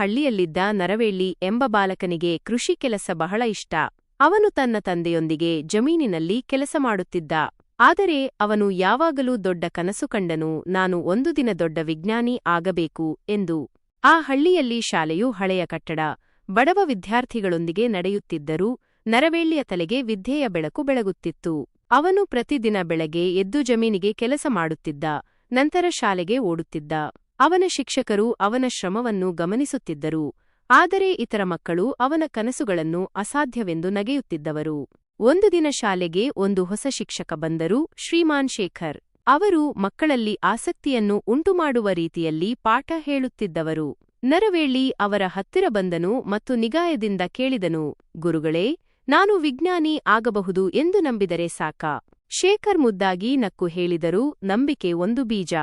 ಹಳ್ಳಿಯಲ್ಲಿದ್ದ ನರವೇಳ್ಳಿ ಎಂಬ ಬಾಲಕನಿಗೆ ಕೃಷಿ ಕೆಲಸ ಬಹಳ ಇಷ್ಟ. ಅವನು ತನ್ನ ತಂದೆಯೊಂದಿಗೆ ಜಮೀನಿನಲ್ಲಿ ಕೆಲಸ ಮಾಡುತ್ತಿದ್ದ. ಆದರೆ ಅವನು ಯಾವಾಗಲೂ ದೊಡ್ಡ ಕನಸು ಕಂಡನು, ನಾನು ಒಂದು ದಿನ ದೊಡ್ಡ ವಿಜ್ಞಾನಿ ಆಗಬೇಕು ಎಂದು. ಆ ಹಳ್ಳಿಯಲ್ಲಿ ಶಾಲೆಯು ಹಳೆಯ ಕಟ್ಟಡ, ಬಡವ ವಿದ್ಯಾರ್ಥಿಗಳೊಂದಿಗೆ ನಡೆಯುತ್ತಿದ್ದರೂ ನರವೇಳ್ಳಿಯ ತಲೆಗೆ ವಿದ್ಯೆಯ ಬೆಳಕು ಬೆಳಗುತ್ತಿತ್ತು. ಅವನು ಪ್ರತಿದಿನ ಬೆಳಗ್ಗೆ ಎದ್ದು ಜಮೀನಿಗೆ ಕೆಲಸ ಮಾಡುತ್ತಿದ್ದ, ನಂತರ ಶಾಲೆಗೆ ಓಡುತ್ತಿದ್ದ. ಅವನ ಶಿಕ್ಷಕರು ಅವನ ಶ್ರಮವನ್ನು ಗಮನಿಸುತ್ತಿದ್ದರು, ಆದರೆ ಇತರ ಮಕ್ಕಳು ಅವನ ಕನಸುಗಳನ್ನು ಅಸಾಧ್ಯವೆಂದು ನಗೆಯುತ್ತಿದ್ದವರು. ಒಂದು ದಿನ ಶಾಲೆಗೆ ಒಂದು ಹೊಸ ಶಿಕ್ಷಕ ಬಂದರು, ಶ್ರೀಮಾನ್ ಶೇಖರ್. ಅವರು ಮಕ್ಕಳಲ್ಲಿ ಆಸಕ್ತಿಯನ್ನು ಉಂಟುಮಾಡುವ ರೀತಿಯಲ್ಲಿ ಪಾಠ ಹೇಳುತ್ತಿದ್ದವರು. ನರವೇಳಿ ಅವರ ಹತ್ತಿರ ಬಂದನು ಮತ್ತು ನಿಗಾಯದಿಂದ ಕೇಳಿದನು, ಗುರುಗಳೇ, ನಾನು ವಿಜ್ಞಾನಿ ಆಗಬಹುದು ಎಂದು ನಂಬಿದರೆ ಸಾಕ? ಶೇಖರ್ ಮುದ್ದಾಗಿ ನಕ್ಕು ಹೇಳಿದರು, ನಂಬಿಕೆ ಒಂದು ಬೀಜ.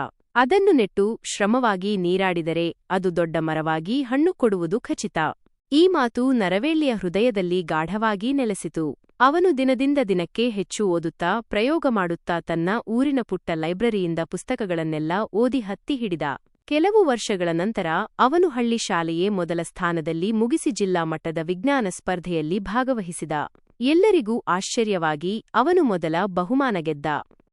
ಅದನ್ನು ನೆಟ್ಟು ಶ್ರಮವಾಗಿ ನೀರಾಡಿದರೆ ಅದು ದೊಡ್ಡ ಮರವಾಗಿ ಹಣ್ಣು ಕೊಡುವುದು ಖಚಿತ. ಈ ಮಾತು ನರವೇಳ್ಳಿಯ ಹೃದಯದಲ್ಲಿ ಗಾಢವಾಗಿ ನೆಲೆಸಿತು. ಅವನು ದಿನದಿಂದ ದಿನಕ್ಕೆ ಹೆಚ್ಚು ಓದುತ್ತಾ ಪ್ರಯೋಗ ಮಾಡುತ್ತಾ ತನ್ನ ಊರಿನ ಪುಟ್ಟ ಲೈಬ್ರರಿಯಿಂದ ಪುಸ್ತಕಗಳನ್ನೆಲ್ಲ ಓದಿ ಹತ್ತಿ ಹಿಡಿದ. ಕೆಲವು ವರ್ಷಗಳ ನಂತರ ಅವನು ಹಳ್ಳಿ ಶಾಲೆಯೇ ಮೊದಲ ಸ್ಥಾನದಲ್ಲಿ ಮುಗಿಸಿ ಜಿಲ್ಲಾ ಮಟ್ಟದ ವಿಜ್ಞಾನ ಸ್ಪರ್ಧೆಯಲ್ಲಿ ಭಾಗವಹಿಸಿದ. ಎಲ್ಲರಿಗೂ ಆಶ್ಚರ್ಯವಾಗಿ ಅವನು ಮೊದಲ ಬಹುಮಾನ ಗೆದ್ದ.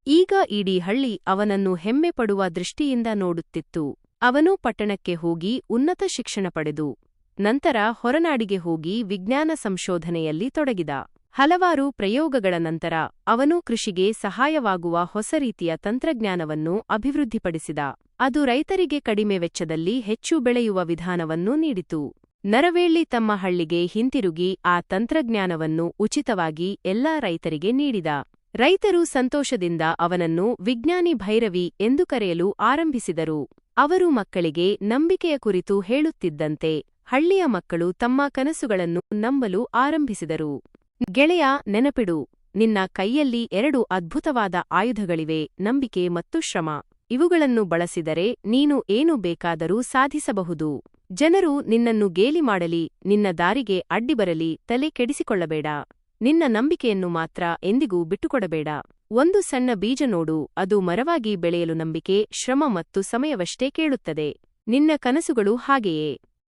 ಈಗ ಇಡೀ ಹಳ್ಳಿ ಅವನನ್ನು ಹೆಮ್ಮೆ ಪಡುವ ದೃಷ್ಟಿಯಿಂದ ನೋಡುತ್ತಿತ್ತು. ಅವನು ಪಟ್ಟಣಕ್ಕೆ ಹೋಗಿ ಉನ್ನತ ಶಿಕ್ಷಣ ಪಡೆದು, ನಂತರ ಹೊರನಾಡಿಗೆ ಹೋಗಿ ವಿಜ್ಞಾನ ಸಂಶೋಧನೆಯಲ್ಲಿ ತೊಡಗಿದ. ಹಲವಾರು ಪ್ರಯೋಗಗಳ ನಂತರ ಅವನು ಕೃಷಿಗೆ ಸಹಾಯವಾಗುವ ಹೊಸ ರೀತಿಯ ತಂತ್ರಜ್ಞಾನವನ್ನು ಅಭಿವೃದ್ಧಿಪಡಿಸಿದ. ಅದು ರೈತರಿಗೆ ಕಡಿಮೆ ವೆಚ್ಚದಲ್ಲಿ ಹೆಚ್ಚು ಬೆಳೆಯುವ ವಿಧಾನವನ್ನು ನೀಡಿತು. ನರವೇಳ್ಳಿ ತಮ್ಮ ಹಳ್ಳಿಗೆ ಹಿಂತಿರುಗಿ ಆ ತಂತ್ರಜ್ಞಾನವನ್ನು ಉಚಿತವಾಗಿ ಎಲ್ಲಾ ರೈತರಿಗೆ ನೀಡಿದ. ರೈತರು ಸಂತೋಷದಿಂದ ಅವನನ್ನು ವಿಜ್ಞಾನಿ ಭೈರವಿ ಎಂದು ಕರೆಯಲು ಆರಂಭಿಸಿದರು. ಅವರು ಮಕ್ಕಳಿಗೆ ನಂಬಿಕೆಯ ಕುರಿತು ಹೇಳುತ್ತಿದ್ದಂತೆ ಹಳ್ಳಿಯ ಮಕ್ಕಳು ತಮ್ಮ ಕನಸುಗಳನ್ನು ನಂಬಲು ಆರಂಭಿಸಿದರು. ಗೆಳೆಯ, ನೆನಪಿಡು, ನಿನ್ನ ಕೈಯಲ್ಲಿ ಎರಡು ಅದ್ಭುತವಾದ ಆಯುಧಗಳಿವೆ, ನಂಬಿಕೆ ಮತ್ತು ಶ್ರಮ. ಇವುಗಳನ್ನು ಬಳಸಿದರೆ ನೀನು ಏನು ಬೇಕಾದರೂ ಸಾಧಿಸಬಹುದು. ಜನರು ನಿನ್ನನ್ನು ಗೇಲಿ ಮಾಡಲಿ, ನಿನ್ನ ದಾರಿಗೆ ಅಡ್ಡಿಬರಲಿ ತಲೆ ಕೆಡಿಸಿಕೊಳ್ಳಬೇಡ. ನಿನ್ನ ನಂಬಿಕೆಯನ್ನು ಮಾತ್ರ ಎಂದಿಗೂ ಬಿಟ್ಟುಕೊಡಬೇಡ. ಒಂದು ಸಣ್ಣ ಬೀಜ ನೋಡು, ಅದು ಮರವಾಗಿ ಬೆಳೆಯಲು ನಂಬಿಕೆ, ಶ್ರಮ ಮತ್ತು ಸಮಯವಷ್ಟೇ ಕೇಳುತ್ತದೆ. ನಿನ್ನ ಕನಸುಗಳು ಹಾಗೆಯೇ.